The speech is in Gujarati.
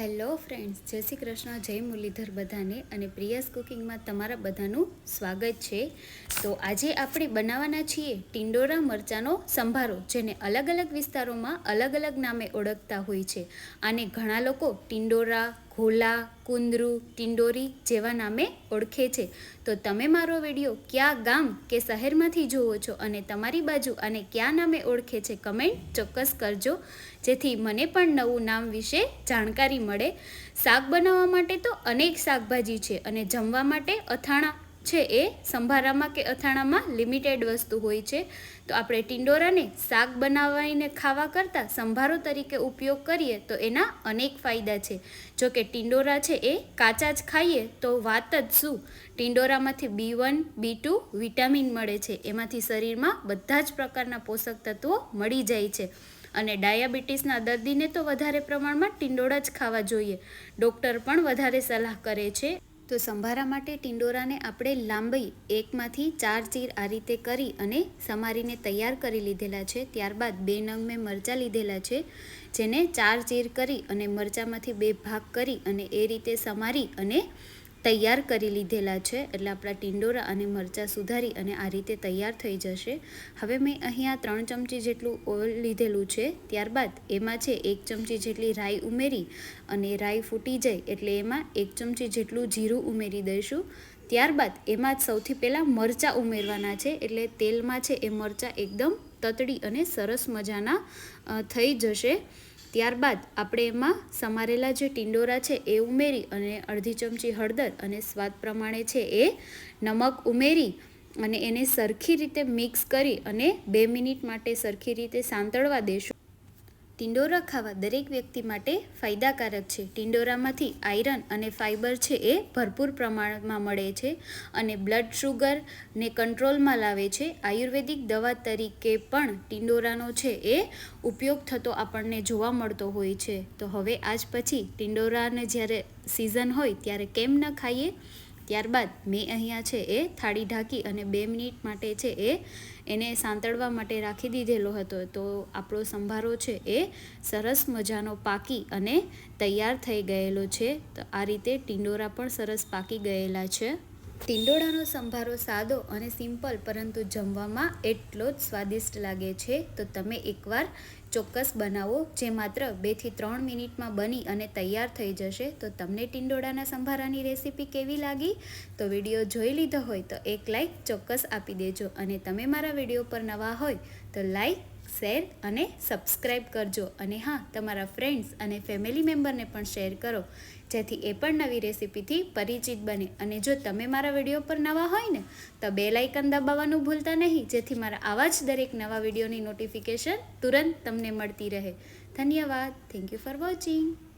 હેલો ફ્રેન્ડ્સ, જય શ્રી કૃષ્ણ, જય મુરલીધર બધાને અને પ્રિયાસ કુકિંગમાં તમારા બધાનું સ્વાગત છે. તો આજે આપણે બનાવવાના છીએ ટિંડોરા મરચાંનો સંભારો, જેને અલગ અલગ વિસ્તારોમાં અલગ અલગ નામે ઓળખતા હોય છે. આને ઘણા લોકો ટિંડોરા ઘોલા કુંદરું, ટિંડોરી જેવા નામે ઓળખે છે. તો તમે મારો વીડિયો કયા ગામ કે શહેરમાંથી જુઓ છો અને તમારી બાજુ આને કયા નામે ઓળખે છે કમેન્ટ ચોક્કસ કરજો. જેથી મને પણ નવું નામ વિશે જાણકારી મળે. શાક બનાવવા માટે તો અનેક શાકભાજી છે અને જમવા માટે અથાણા છે એ સંભારામાં કે અથાણામાં લિમિટેડ વસ્તુ હોય છે. તો આપણે ટિંડોરાને શાક બનાવીને ખાવા કરતાં સંભારો તરીકે ઉપયોગ કરીએ તો એના અનેક ફાયદા છે. જો કે ટિંડોરા છે એ કાચા જ ખાઈએ તો વાત જ શું? ટિંડોરામાંથી B one, B two vitamin મળે છે. એમાંથી શરીરમાં બધા જ પ્રકારના પોષક તત્વો મળી જાય છે. અને ડાયાબિટીસના દર્દીને તો વધારે પ્રમાણમાં ટિંડોળા જ ખાવા જોઈએ. ડૉક્ટર પણ વધારે સલાહ કરે છે. તો સંભારા માટે ટિંડોરાને આપણે લાંબી એકમાંથી ચાર ચીર આ રીતે કરી અને સમારીને તૈયાર કરી લીધેલા છે. ત્યારબાદ બે નંગ મેં મરચાં લીધેલા છે, જેને ચાર ચીર કરી અને મરચાંમાંથી બે ભાગ કરી અને એ રીતે સમારી અને તૈયાર કરી લીધેલા છે. એટલે આપણા ટિંડોરા અને મરચાં સુધારી અને આ રીતે તૈયાર થઈ જશે. હવે મેં અહીંયા ત્રણ ચમચી જેટલું ઓઇલ લીધેલું છે. ત્યારબાદ એમાં છે એક ચમચી જેટલી રાઈ ઉમેરી અને રાઈ ફૂટી જાય એટલે એમાં એક ચમચી જેટલું જીરું ઉમેરી દઈશું. ત્યારબાદ એમાં જ સૌથી પહેલાં મરચાં ઉમેરવાના છે. એટલે તેલમાં છે એ મરચાં એકદમ તતડી અને સરસ મજાના થઈ જશે. ત્યારબાદ આપણે એમાં સમારેલા જે ટિંડોરા છે એ ઉમેરી અને અડધી ચમચી હળદર અને સ્વાદ પ્રમાણે છે એ નમક ઉમેરી અને એને સરખી રીતે મિક્સ કરી અને બે મિનિટ માટે સરખી રીતે સાંતળવા દેશું. ટિંડોરા ખાવા દરેક વ્યક્તિ માટે ફાયદાકારક છે. ટિંડોરામાંથી આયરન અને ફાઇબર છે એ ભરપૂર પ્રમાણમાં મળે છે અને બ્લડ શુગરને કંટ્રોલમાં લાવે છે. આયુર્વેદિક દવા તરીકે પણ ટિંડોરાનો છે એ ઉપયોગ થતો આપણને જોવા મળતો હોય છે. તો હવે આજ પછી ટિંડોરાને જ્યારે સિઝન હોય ત્યારે કેમ ન ખાઈએ? ત્યારબાદ મેં અહીંયા છે એ થાળી ઢાંકી અને બે મિનિટ માટે છે એ એને સાંતળવા માટે રાખી દીધેલો હતો. તો આપણો સંભારો છે એ સરસ મજાનો પાકી અને તૈયાર થઈ ગયેલો છે. તો આ રીતે ટિંડોરા પણ સરસ પાકી ગયેલા છે. ટિંડોળાનો સંભારો સાદો અને સિમ્પલ, પરંતુ જમવામાં એટલો જ સ્વાદિષ્ટ લાગે છે. તો તમે એકવાર ચોક્કસ બનાવો, જે માત્ર બેથી ત્રણ મિનિટમાં બની અને તૈયાર થઈ જશે. તો તમને ટિંડોળાના સંભારાની રેસીપી કેવી લાગી? તો વીડિયો જોઈ લીધો હોય તો એક લાઈક ચોક્કસ આપી દેજો. અને તમે મારા વીડિયો પર નવા હોય તો લાઈક શેર અને સબસ્ક્રાઈબ કરજો. અને હા, તમારા ફ્રેન્ડ્સ અને ફેમિલી મેમ્બરને પણ શેર કરો, જેથી એ પણ નવી રેસીપીથી પરિચિત બને. અને જો તમે મારા વીડિયો પર નવા હોય ને, તો બે લાઇકન દબાવવાનું ભૂલતા નહીં, જેથી મારા આવા જ દરેક નવા વિડીયોની નોટિફિકેશન તુરંત તમને મળતી રહે. ધન્યવાદ. Thank you for watching.